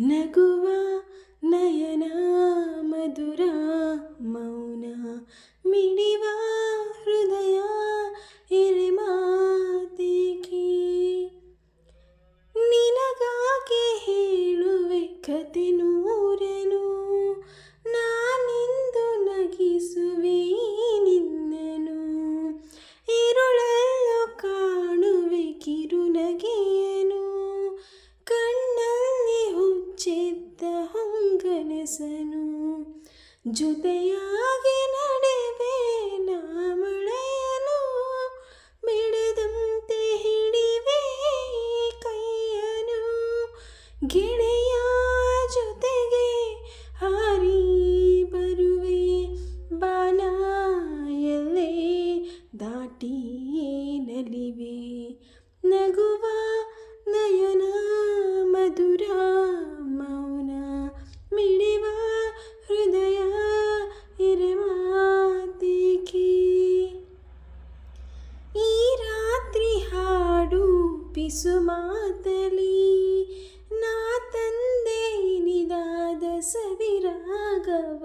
ನಗುವ ನಯನ ಮಧುರ ಮೌನ ಮಿಡಿವ ಹೃದಯ ಮಾತಿಗೆ ನಿನಗಾಗೆ ಹೇಳುವೆ ಕತೆನು ಜೊತೆಯಾಗಿ ನಡೆವೆ ಮಳೆಯಲು ಬಿಡದಂತೆ ಹಿಡಿವೆ ಕೈಯನು. ಗೆಳೆಯ ಜೊತೆಗೆ ಹಾರಿ ಬರುವೆ ಬಾನ ಎಲ್ಲೇ ದಾಟಿಯೇ ನಲಿವೆ. ನಗು ಸುಮಾತಲಿ ನಾ ತಂದೆ ನಿದಾದ ಸವಿರಾಗವ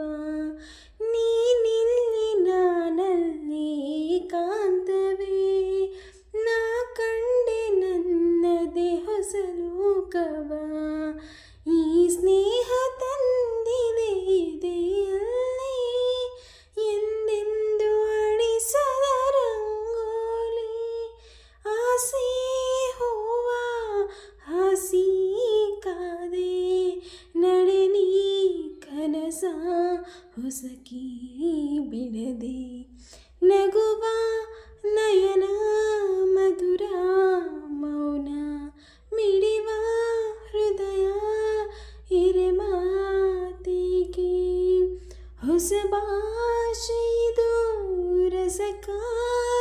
ನೀನಿಲ್ಲಿ ನಾನಲ್ಲಿ ಕಾಂತವೇ ನಾ ಕಂಡೆ ನನ್ನದೇ ಹೊಸ ಲೋಕವ ಈ ಸ್ನೇಹ ಕನಸ ಹೊಸಕಿ ಬಿಡದೆ ನಗುವ ನಯನ ಮಧುರ ಮೌನ ಮಿಡಿವ ಹೃದಯ ಹಿರೆ ಮಾತಿಗೆ ಹೊಸ ಭಾಷೆ ಇದು ರಸಕಾಯ